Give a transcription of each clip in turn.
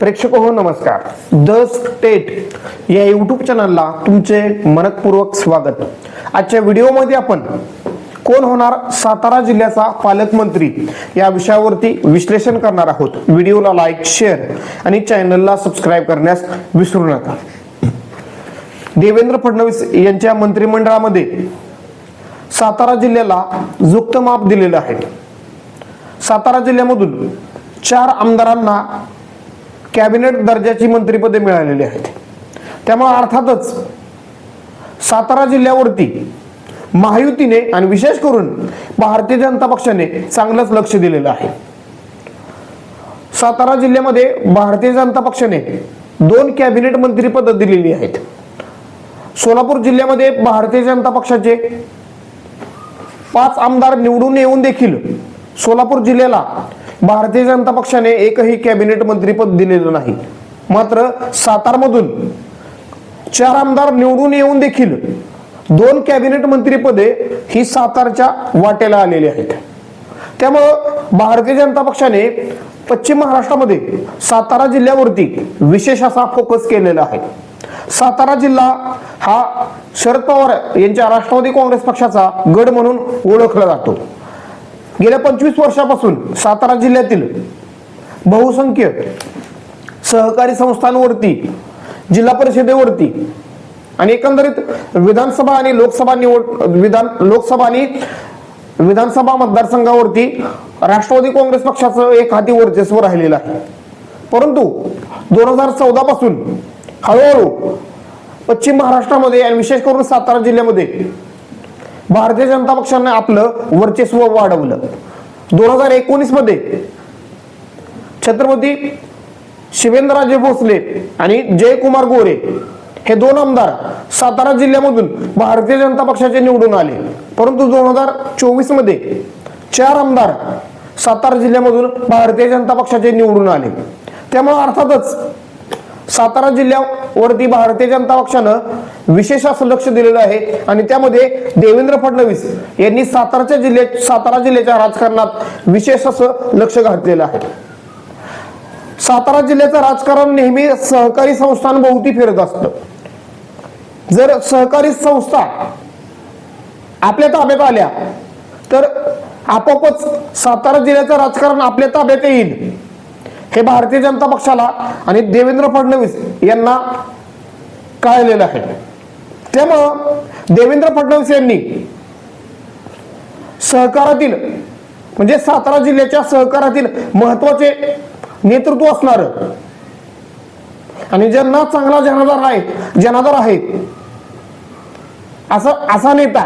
प्रेक्षक हो नमस्कार. द स्टेट या यूट्यूब चॅनलला तुमचे मनपूर्वक स्वागत. आजच्या व्हिडिओमध्ये आपण कोण होणार सातारा जिल्ह्याचा पालकमंत्री या विषयावरती विश्लेषण करणार आहोत. व्हिडिओला लाईक शेअर आणि चॅनलला सबस्क्राईब करण्यास विसरू नका. देवेंद्र फडणवीस यांच्या मंत्रिमंडळामध्ये सातारा जिल्ह्याला जुक्त माप दिलेलं आहे. सातारा जिल्ह्यामधून चार आमदारांना कॅबिनेट दर्जाची मंत्रिपदे मिळालेली आहेत. त्यामुळे अर्थातच सातारा जिल्ह्यावरती महायुतीने आणि विशेष करून भारतीय जनता पक्षाने चांगलंच लक्ष दिलेलं आहे. सातारा जिल्ह्यामध्ये भारतीय जनता पक्षाने दोन कॅबिनेट मंत्रीपद दिलेली आहेत. सोलापूर जिल्ह्यामध्ये भारतीय जनता पक्षाचे पाच आमदार निवडून येऊन देखील सोलापूर जिल्ह्याला भारतीय जनता पक्षाने एकही कॅबिनेट मंत्रीपद दिलेलं नाही. मात्र सातारमधून चार आमदार निवडून येऊन देखील दोन कॅबिनेट मंत्रीपदे ही सातारच्या वाटेला आलेली आहेत. त्यामुळं भारतीय जनता पक्षाने पश्चिम महाराष्ट्रामध्ये सातारा जिल्ह्यावरती विशेष असा फोकस केलेला आहे. सातारा जिल्हा हा शरद पवार यांच्या राष्ट्रवादी काँग्रेस पक्षाचा गड म्हणून ओळखला जातो. गेल्या पंचवीस वर्षापासून सातारा जिल्ह्यातील बहुसंख्य सहकारी संस्थांवरती जिल्हा परिषदेवरती आणि एकंदरीत विधानसभा आणि लोकसभा निवड विधान लोकसभा आणि विधानसभा मतदारसंघावरती राष्ट्रवादी काँग्रेस पक्षाचं एक हाती वर्चस्व राहिलेलं आहे. परंतु दोन हजार चौदा पासून हळूहळू पश्चिम महाराष्ट्रामध्ये आणि विशेष करून सातारा जिल्ह्यामध्ये भारतीय जनता पक्षाने आपलं वर्चस्व वाढवलं. दोन हजार एकोणीसमध्ये छत्रपती शिवेंद्रराजे भोसले आणि जयकुमार गोरे हे दोन आमदार सातारा जिल्ह्यामधून भारतीय जनता पक्षाचे निवडून आले. परंतु दोन हजार चोवीसमध्ये चार आमदार सातारा जिल्ह्यामधून भारतीय जनता पक्षाचे निवडून आले. त्यामुळे अर्थातच सातारा जिल्ह्या वरती भारतीय जनता पक्षानं विशेष असं लक्ष दिलेलं आहे. आणि त्यामध्ये देवेंद्र फडणवीस यांनी साताराच्या जिल्ह्यात सातारा जिल्ह्याच्या राजकारणात विशेष असं लक्ष घातलेलं आहे. सातारा जिल्ह्याचं राजकारण नेहमी सहकारी संस्थांभोवती फिरत असतं. जर सहकारी संस्था आपल्या ताब्यात आल्या तर आपोआपच सातारा जिल्ह्याचं राजकारण आपल्या ताब्यात येईल. हे भारतीय जनता पक्षाला आणि देवेंद्र फडणवीस यांना कळलेलं आहे. त्यामुळं देवेंद्र फडणवीस यांनी सहकारातील म्हणजे सातारा जिल्ह्याच्या सहकारातील महत्त्वाचे नेतृत्व असणार आणि ज्यांना चांगला जनाधार आहे जनाधार आहे असं असा नेता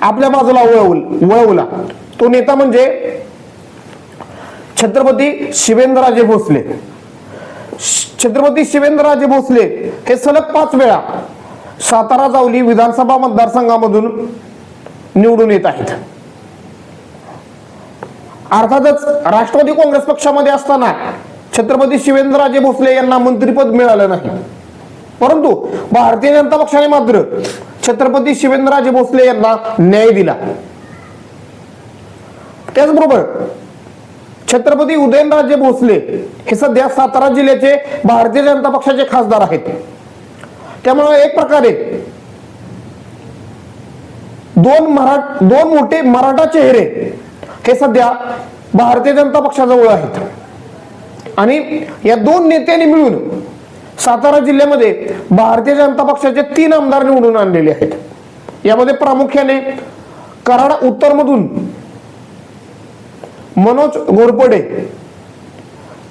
आपल्या बाजूला वळवला. तो नेता म्हणजे छत्रपती शिवेंद्रराजे भोसले. छत्रपती शिवेंद्रराजे भोसले हे सलग पाच वेळा सातारा जावली विधानसभा मतदारसंघामधून निवडून येत आहेत. अर्थातच राष्ट्रवादी काँग्रेस पक्षामध्ये असताना छत्रपती शिवेंद्रराजे भोसले यांना मंत्रिपद मिळालं नाही. परंतु भारतीय जनता पक्षाने मात्र छत्रपती शिवेंद्रराजे भोसले यांना न्याय दिला. त्याचबरोबर छत्रपती उदयनराजे भोसले हे सध्या सातारा जिल्ह्याचे भारतीय जनता पक्षाचे खासदार आहेत. त्यामुळे एक प्रकारे दोन मराठ दोन मोठे मराठा चेहरे हे सध्या भारतीय जनता पक्षाजवळ आहेत. आणि या दोन नेत्यांनी मिळून सातारा जिल्ह्यामध्ये भारतीय जनता पक्षाचे तीन आमदार निवडून आणलेले आहेत. यामध्ये प्रामुख्याने कराड उत्तरमधून मनोज घोरपडे.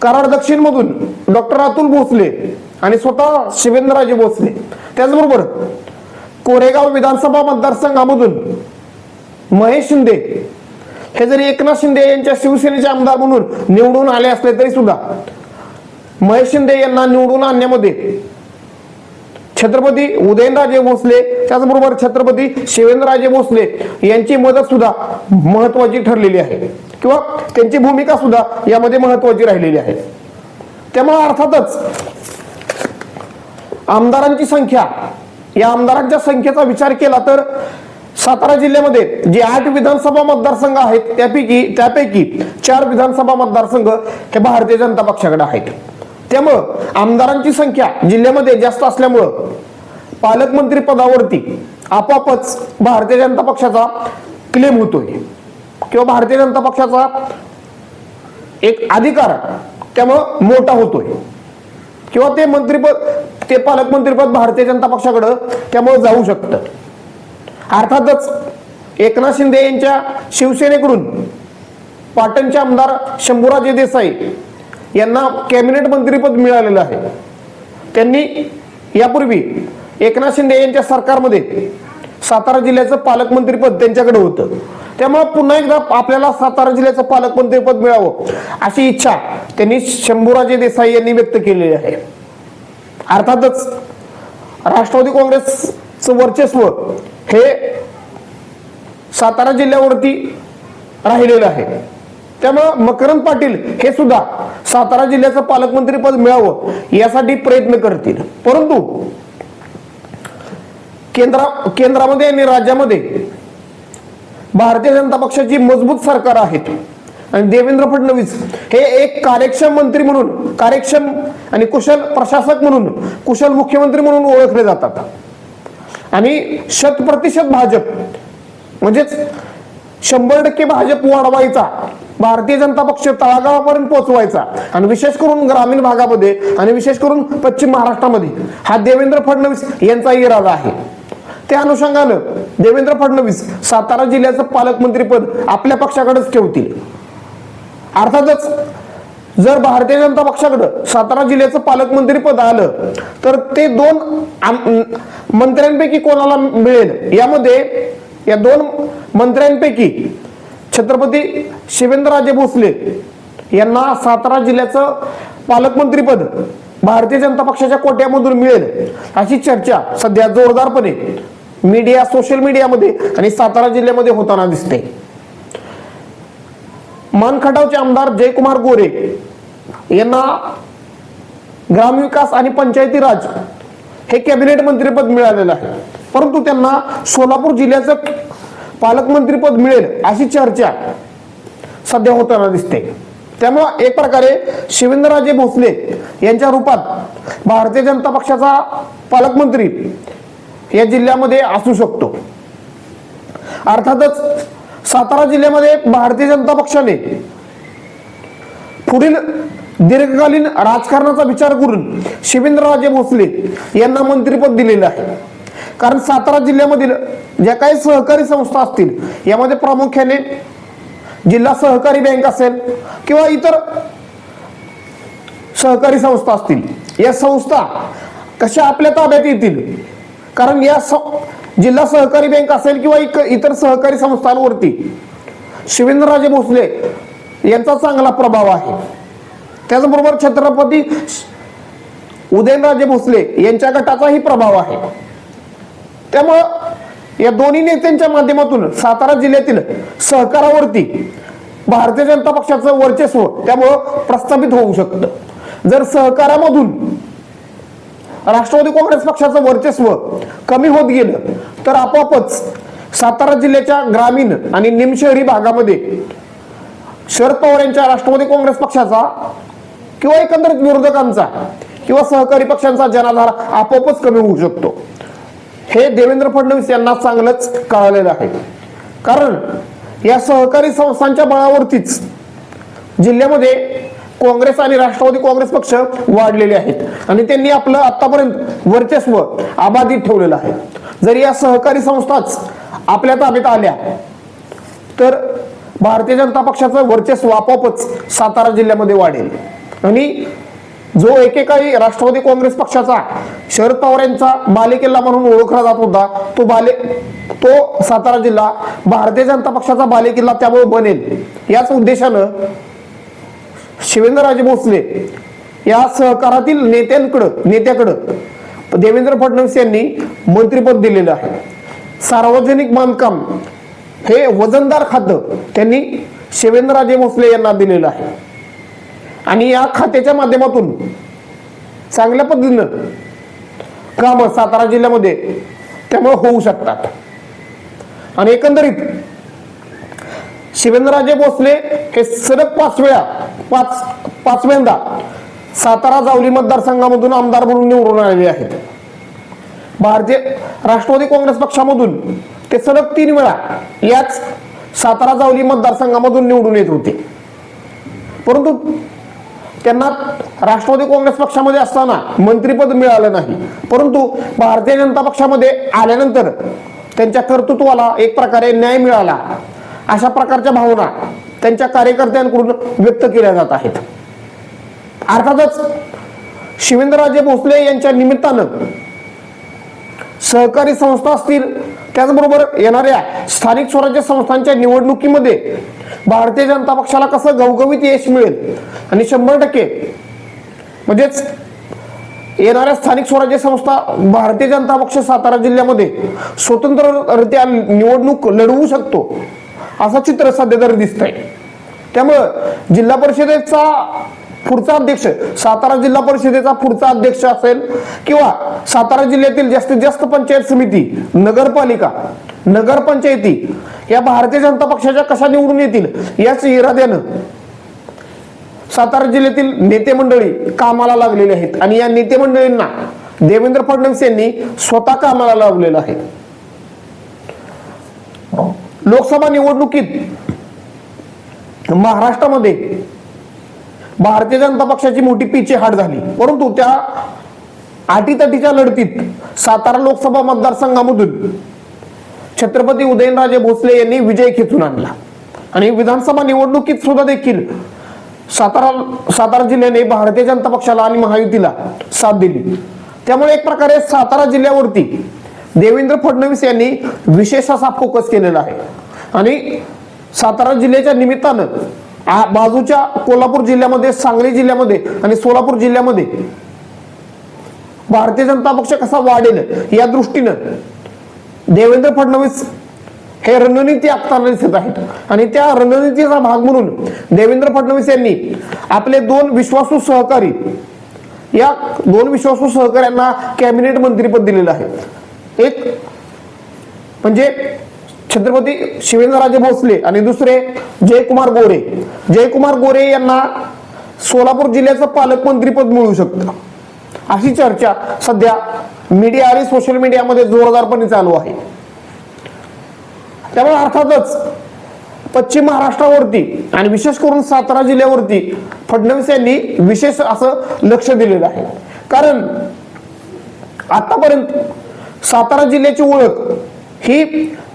कराड दक्षिण मधून डॉक्टर अतुल भोसले आणि स्वतः शिवेंद्रराजे भोसले. त्याचबरोबर कोरेगाव विधानसभा मतदारसंघामधून महेश शिंदे. हे जरी एकनाथ शिंदे यांच्या शिवसेनेचे आमदार म्हणून निवडून आले असले तरी सुद्धा महेश शिंदे यांना निवडून आणण्यामध्ये छत्रपती उदयनराजे भोसले त्याचबरोबर छत्रपती शिवेंद्रराजे भोसले यांची मदत सुद्धा महत्वाची ठरलेली आहे. किंवा त्यांची भूमिका सुद्धा यामध्ये महत्वाची राहिलेली आहे. त्यामुळे अर्थातच आमदारांची संख्या या आमदारांच्या संख्येचा विचार केला तर सातारा जिल्ह्यामध्ये जे आठ विधानसभा मतदारसंघ आहेत त्यापैकी त्यापैकी चार विधानसभा मतदारसंघ हे भारतीय जनता पक्षाकडे आहेत. त्यामुळं आमदारांची संख्या जिल्ह्यामध्ये जास्त असल्यामुळं पालकमंत्री पदावरती आपापच भारतीय जनता पक्षाचा क्लेम होतोय. किंवा भारतीय जनता पक्षाचा एक अधिकार त्यामुळं मोठा होतोय. किंवा ते मंत्रीपद ते पालकमंत्रीपद भारतीय जनता पक्षाकडं त्यामुळे जाऊ शकतं. अर्थातच एकनाथ शिंदे यांच्या शिवसेनेकडून पाटणचे आमदार शंभूराजे देसाई यांना कॅबिनेट मंत्रीपद मिळालेलं आहे. त्यांनी यापूर्वी एकनाथ शिंदे यांच्या सरकारमध्ये सातारा जिल्ह्याचं पालकमंत्रीपद त्यांच्याकडे होतं. त्यामुळे पुन्हा एकदा आपल्याला सातारा जिल्ह्याचं पालकमंत्रीपद मिळावं अशी इच्छा त्यांनी शंभूराजे देसाई यांनी व्यक्त केलेली आहे. अर्थातच राष्ट्रवादी काँग्रेसचं वर्चस्व हे सातारा जिल्ह्यावरती राहिलेलं आहे. त्यामुळं मकरंद पाटील हे सुद्धा सातारा जिल्ह्याचं पालकमंत्रीपद मिळावं यासाठी प्रयत्न करतील. परंतु केंद्रा केंद्रामध्ये आणि राज्यामध्ये भारतीय जनता पक्षाची मजबूत सरकार आहेत. आणि देवेंद्र फडणवीस हे एक कार्यक्षम मंत्री म्हणून कार्यक्षम आणि कुशल प्रशासक म्हणून कुशल मुख्यमंत्री म्हणून ओळखले जातात. आणि शत प्रतिशत भाजप म्हणजेच शंभर टक्के भाजप वाढवायचा भारतीय जनता पक्ष तळागाळापर्यंत पोहोचवायचा आणि विशेष करून ग्रामीण भागामध्ये आणि विशेष करून पश्चिम महाराष्ट्रामध्ये हा देवेंद्र फडणवीस यांचा इरादा आहे. त्या अनुषंगानं देवेंद्र फडणवीस सातारा जिल्ह्याचं पालकमंत्रीपद आपल्या पक्षाकडेच ठेवतील. अर्थातच जर भारतीय जनता पक्षाकडं सातारा जिल्ह्याचं पालकमंत्रीपद आलं तर ते दोन मंत्र्यांपैकी कोणाला मिळेल? यामध्ये या दोन मंत्र्यांपैकी छत्रपती शिवेंद्रराजे भोसले यांना सातारा जिल्ह्याचं पालकमंत्रीपद भारतीय जनता पक्षाच्या कोट्यामधून मिळेल अशी चर्चा सध्या जोरदारपणे मीडिया सोशल मीडियामध्ये आणि सातारा जिल्ह्यामध्ये होताना दिसते. मानखटावचे आमदार जयकुमार गोरे यांना ग्रामविकास आणि पंचायती राज हे कॅबिनेट मंत्रीपद मिळालेलं आहे. परंतु त्यांना सोलापूर जिल्ह्याचं पालकमंत्रीपद मिळेल अशी चर्चा सध्या होताना दिसते. त्यामुळं एक प्रकारे शिवेंद्रराजे भोसले यांच्या रूपात भारतीय जनता पक्षाचा पालकमंत्री या जिल्ह्यामध्ये असू शकतो. अर्थातच सातारा जिल्ह्यामध्ये भारतीय जनता पक्षाने पुढील दीर्घकालीन राजकारणाचा विचार करून शिवेंद्रराजे भोसले यांना मंत्रिपद दिलेलं आहे. कारण सातारा जिल्ह्यामधील ज्या काही सहकारी संस्था असतील यामध्ये प्रामुख्याने जिल्हा सहकारी बँक असेल किंवा इतर सहकारी संस्था असतील या संस्था कशा आपल्या ताब्यात येतील? कारण या स- जिल्हा सहकारी बँक असेल किंवा इतर सहकारी संस्थांवरती शिवेंद्रराजे भोसले यांचा चांगला प्रभाव आहे. त्याचबरोबर छत्रपती उदयनराजे भोसले यांच्या गटाचाही प्रभाव आहे. त्यामुळं या दोन्ही नेत्यांच्या माध्यमातून सातारा जिल्ह्यातील सहकारावरती भारतीय जनता पक्षाचं वर्चस्व त्यामुळं प्रस्थापित होऊ शकतं. जर सहकारामधून राष्ट्रवादी काँग्रेस पक्षाचं वर्चस्व कमी होत गेलं तर आपोआपच सातारा जिल्ह्याच्या ग्रामीण आणि निमशहरी भागामध्ये शरद पवार यांच्या राष्ट्रवादी काँग्रेस पक्षाचा किंवा एकंदरीत विरोधकांचा किंवा सहकारी पक्षांचा जनाधार आपोआपच कमी होऊ शकतो. हे देवेंद्र फडणवीस यांना चांगलंच कळालेलं आहे. कारण या सहकारी संस्थांच्या बळावरतीच जिल्ह्यामध्ये काँग्रेस आणि राष्ट्रवादी काँग्रेस पक्ष वाढलेले आहेत. आणि त्यांनी आपलं आतापर्यंत वर्चस्व अबाधित ठेवलेलं आहे. जर या सहकारी संस्थाच आपल्या ताब्यात आल्या तर भारतीय जनता पक्षाचं वर्चस्व आपोआपच सातारा जिल्ह्यामध्ये वाढेल. आणि जो एकेकाळी राष्ट्रवादी काँग्रेस पक्षाचा शरद पवार यांचा बालेकिल्ला म्हणून ओळखला जात होता तो बाले तो सातारा जिल्हा भारतीय जनता पक्षाचा बालेकिल्ला त्यामुळे बनेल. याच उद्देशानं शिवेंद्रराजे भोसले या सहकारातील नेत्यांकडं नेत्याकडं देवेंद्र फडणवीस यांनी मंत्रिपद दिलेलं आहे. सार्वजनिक बांधकाम हे वजनदार खातं त्यांनी शिवेंद्रराजे भोसले यांना दिलेलं आहे. आणि या खात्याच्या माध्यमातून चांगल्या पद्धतीनं कामं सातारा जिल्ह्यामध्ये त्यामुळे होऊ शकतात. आणि एकंदरीत शिवेंद्रराजे भोसले हे सलग पाच वेळा पाच पाचव्यांदा सातारा जावली मतदारसंघामधून आमदार म्हणून निवडून आलेले आहेत. भारतीय राष्ट्रवादी काँग्रेस पक्षामधून ते सलग तीन वेळा याच सातारा जावली मतदारसंघामधून निवडून येत होते. परंतु त्यांना राष्ट्रवादी काँग्रेस पक्षामध्ये असताना मंत्रीपद मिळालं नाही. परंतु भारतीय जनता पक्षामध्ये आल्यानंतर त्यांच्या कर्तृत्वाला एक प्रकारे न्याय मिळाला. अशा प्रकारच्या भावना त्यांच्या कार्यकर्त्यांकडून व्यक्त केल्या जात आहेत. अर्थातच शिवेंद्रराजे भोसले यांच्या निमित्तानं सहकारी संस्था असतील त्याचबरोबर येणाऱ्या स्थानिक स्वराज्य संस्थांच्या निवडणुकीमध्ये भारतीय जनता पक्षाला कसं गवगवीत यश मिळेल आणि शंभर टक्के म्हणजेच येणाऱ्या स्थानिक स्वराज्य संस्था भारतीय जनता पक्ष सातारा जिल्ह्यामध्ये स्वतंत्ररित्या निवडणूक लढवू शकतो. असं चित्र सध्या तरी दिसतंय. त्यामुळं जिल्हा परिषदेचा पुढचा अध्यक्ष सातारा जिल्हा परिषदेचा पुढचा अध्यक्ष असेल किंवा सातारा जिल्ह्यातील जास्तीत जास्त पंचायत समिती नगरपालिका नगरपंचायती या भारतीय जनता पक्षाच्या कशा निवडून येतील याच इराद्यानं सातारा जिल्ह्यातील नेते मंडळी कामाला लागलेले आहेत. आणि या नेते मंडळींना देवेंद्र फडणवीस यांनी स्वतः कामाला लावलेलं आहे. लोकसभा निवडणुकीत महाराष्ट्रामध्ये भारतीय जनता पक्षाची मोठी पिछे हाट झाली. परंतु त्या आटीतटीच्या लढतीत सातारा लोकसभा मतदारसंघामधून छत्रपती उदयनराजे भोसले यांनी विजय खेचून आणला. आणि विधानसभा निवडणुकीत सुद्धा देखील सातारा सातारा जिल्ह्याने भारतीय जनता पक्षाला आणि महायुतीला साथ दिली. त्यामुळे एक प्रकारे सातारा जिल्ह्यावरती देवेंद्र फडणवीस यांनी विशेष असा फोकस केलेला आहे. आणि सातारा जिल्ह्याच्या निमित्तानं बाजूच्या कोल्हापूर जिल्ह्यामध्ये सांगली जिल्ह्यामध्ये आणि सोलापूर जिल्ह्यामध्ये भारतीय जनता पक्ष कसा वाढेल या दृष्टीनं देवेंद्र फडणवीस हे रणनीती आखताना दिसत आहेत. आणि त्या रणनीतीचा भाग म्हणून देवेंद्र फडणवीस यांनी आपले दोन विश्वासू सहकारी या दोन विश्वासू सहकाऱ्यांना कॅबिनेट मंत्रीपद दिलेलं आहे. एक म्हणजे छत्रपती शिवेंद्रराजे भोसले आणि दुसरे जयकुमार गोरे. जयकुमार गोरे यांना सोलापूर जिल्ह्याचं पालकमंत्रीपद मिळू शकतं. अशी चर्चा सध्या मीडिया आणि सोशल मीडियामध्ये जोरदारपणे चालू आहे. त्यामुळे अर्थातच पश्चिम महाराष्ट्रावरती आणि विशेष करून सातारा जिल्ह्यावरती फडणवीस यांनी विशेष असं लक्ष दिलेलं आहे. कारण आतापर्यंत सातारा जिल्ह्याची ओळख ही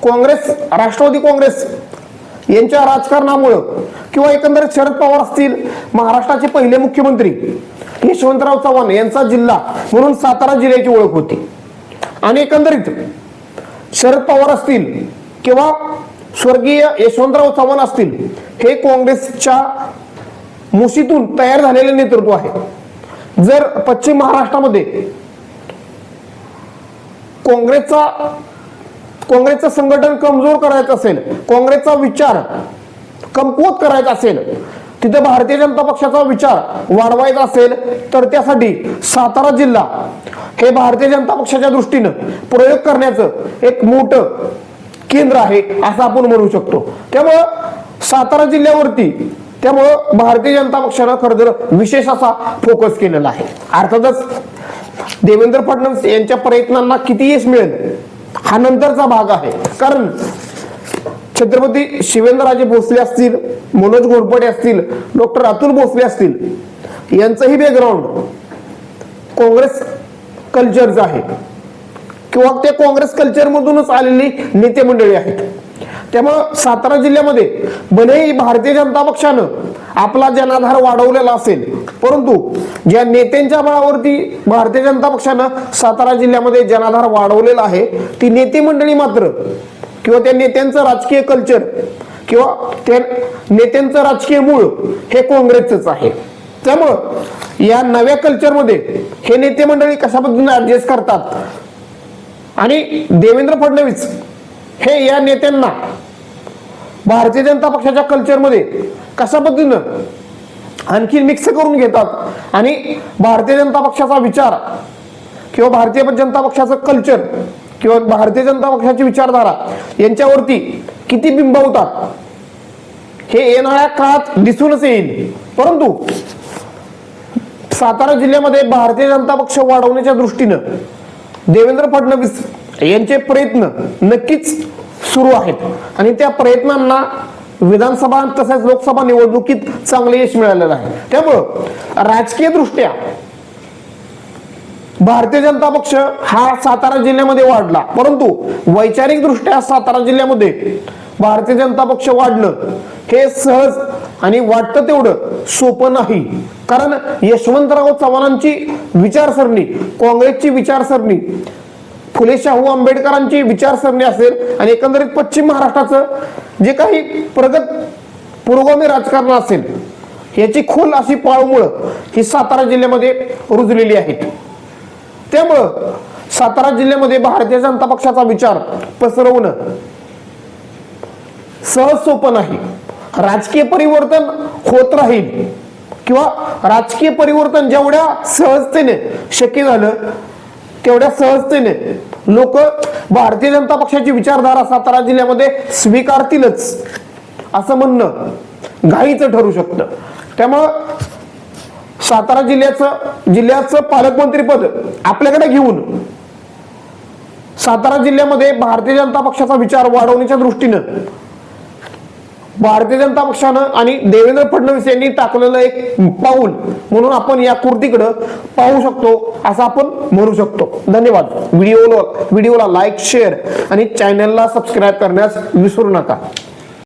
काँग्रेस राष्ट्रवादी काँग्रेस यांच्या राजकारणामुळं किंवा एकंदरीत शरद पवार असतील महाराष्ट्राचे पहिले मुख्यमंत्री यशवंतराव चव्हाण यांचा जिल्हा म्हणून सातारा जिल्ह्याची ओळख होती. आणि एकंदरीत शरद पवार असतील किंवा स्वर्गीय यशवंतराव चव्हाण असतील हे काँग्रेसच्या मुशीतून तयार झालेले नेतृत्व आहे. जर पश्चिम महाराष्ट्रामध्ये काँग्रेसचा काँग्रेसचं संघटन कमजोर करायचं असेल काँग्रेसचा विचार कमकुवत करायचा असेल तिथे भारतीय जनता पक्षाचा विचार वाढवायचा असेल तर त्यासाठी सातारा जिल्हा हे भारतीय जनता पक्षाच्या दृष्टीनं प्रयोग करण्याचं एक मोठं केंद्र आहे असं आपण म्हणू शकतो. त्यामुळं सातारा जिल्ह्यावरती त्यामुळं भारतीय जनता पक्षानं खरं तर विशेष असा फोकस केलेला आहे. अर्थातच देवेंद्र फडणवीस यांच्या प्रयत्नांना किती यश मिळेल? हा नंतरचा भाग आहे. कारण छत्रपती शिवेंद्रराजे भोसले असतील मनोज घोरपडे असतील डॉक्टर अतुल भोसले असतील यांचंही बॅकग्राऊंड काँग्रेस कल्चरचं आहे. किंवा ते काँग्रेस कल्चरमधूनच आलेली नेते मंडळी आहेत. त्यामुळं सातारा जिल्ह्यामध्ये भलेही भारतीय जनता पक्षानं आपला जनाधार वाढवलेला असेल परंतु ज्या नेत्यांच्या बळावरती भारतीय जनता पक्षानं सातारा जिल्ह्यामध्ये जनाधार वाढवलेला आहे ती नेते मंडळी मात्र किंवा त्या नेत्यांचं राजकीय कल्चर किंवा त्या नेत्यांचं राजकीय मूळ हे काँग्रेसच आहे. त्यामुळं या नव्या कल्चरमध्ये हे नेते मंडळी कशा पद्धतीने ऍडजस्ट करतात आणि देवेंद्र फडणवीस हे या नेत्यांना भारतीय जनता पक्षाच्या कल्चरमध्ये कशा पद्धतीनं आणखी मिक्स करून घेतात. आणि भारतीय जनता पक्षाचा विचार किंवा भारतीय जनता पक्षाचं कल्चर किंवा भारतीय जनता पक्षाची विचारधारा यांच्यावरती किती बिंबवतात हे येणाऱ्या काळात दिसूनच येईल. परंतु सातारा जिल्ह्यामध्ये भारतीय जनता पक्ष वाढवण्याच्या दृष्टीनं देवेंद्र फडणवीस यांचे प्रयत्न नक्कीच सुरू आहेत. आणि त्या प्रयत्नांना विधानसभा तसेच लोकसभा निवडणुकीत चांगले यश मिळालेलं आहे. त्यामुळं राजकीय दृष्ट्या भारतीय जनता पक्ष हा सातारा जिल्ह्यामध्ये वाढला. परंतु वैचारिक दृष्ट्या सातारा जिल्ह्यामध्ये भारतीय जनता पक्ष वाढलं हे सहज आणि वाटतं तेवढं सोपं नाही. कारण यशवंतराव चव्हाणांची विचारसरणी काँग्रेसची विचारसरणी फुले शाहू आंबेडकरांची विचारसरणी असेल आणि एकंदरीत पश्चिम महाराष्ट्राचं जे काही प्रगत पुरोगामी राजकारण असेल याची खोल अशी पाळमुळं ही सातारा जिल्ह्यामध्ये रुजलेली आहेत त्यामुळं सातारा जिल्ह्यामध्ये भारतीय जनता पक्षाचा विचार पसरवणं सहज सोपं नाही. राजकीय परिवर्तन होत राहील किंवा राजकीय परिवर्तन जेवढ्या सहजतेने शक्य झालं तेवढ्या सहजतेने लोक भारतीय जनता पक्षाची विचारधारा सातारा जिल्ह्यामध्ये स्वीकारतीलच असं म्हणणं घाईचं ठरू शकतं. त्यामुळं सातारा जिल्ह्याचं जिल्ह्याचं पालकमंत्रीपद आपल्याकडे घेऊन सातारा जिल्ह्यामध्ये भारतीय जनता पक्षाचा विचार वाढवण्याच्या दृष्टीनं भारतीय जनता पक्षानं आणि देवेंद्र फडणवीस यांनी टाकलेलं एक पाऊल म्हणून आपण या कृतीकडे पाहू शकतो असं आपण म्हणू शकतो. धन्यवाद. व्हिडिओला व्हिडिओला लाईक शेअर आणि चॅनलला सबस्क्राईब करण्यास विसरू नका.